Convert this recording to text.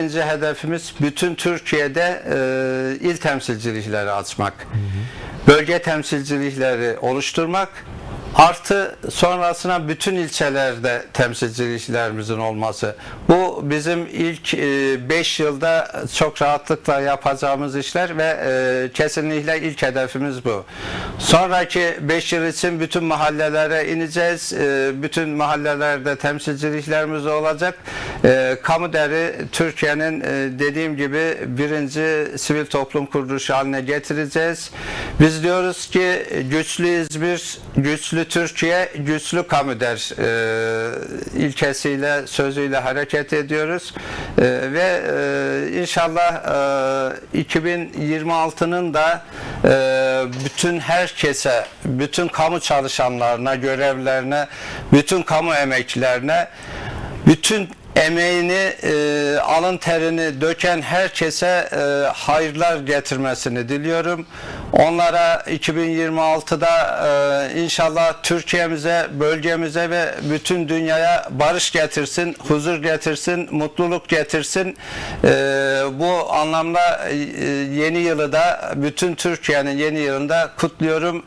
Birinci hedefimiz bütün Türkiye'de e, il temsilcilikleri açmak. Bölge temsilcilikleri oluşturmak. Artı sonrasına bütün ilçelerde temsilciliklerimizin olması. Bu bizim ilk 5 yılda çok rahatlıkla yapacağımız işler ve e, kesinlikle ilk hedefimiz bu. Sonraki 5 yıl için bütün mahallelere ineceğiz. E, bütün mahallelerde temsilciliklerimiz olacak. E, kamu deri Türkiye'nin e, dediğim gibi birinci sivil toplum kuruluşu haline getireceğiz. Biz diyoruz ki güçlü İzmir, güçlü Türkiye, güçlü kamu der e, ilkesiyle, sözüyle hareket ediyoruz. E, ve e, inşallah e, 2026'nın da e, bütün herkese, bütün kamu çalışanlarına, görevlerine, bütün kamu emekçilerine bütün emeğini, e, alın terini döken herkese e, hayırlar getirmesini diliyorum. Onlara 2026'da e, inşallah Türkiye'mize, bölgemize ve bütün dünyaya barış getirsin, huzur getirsin, mutluluk getirsin. E, bu anlamda e, yeni yılı da bütün Türkiye'nin yeni yılında kutluyorum.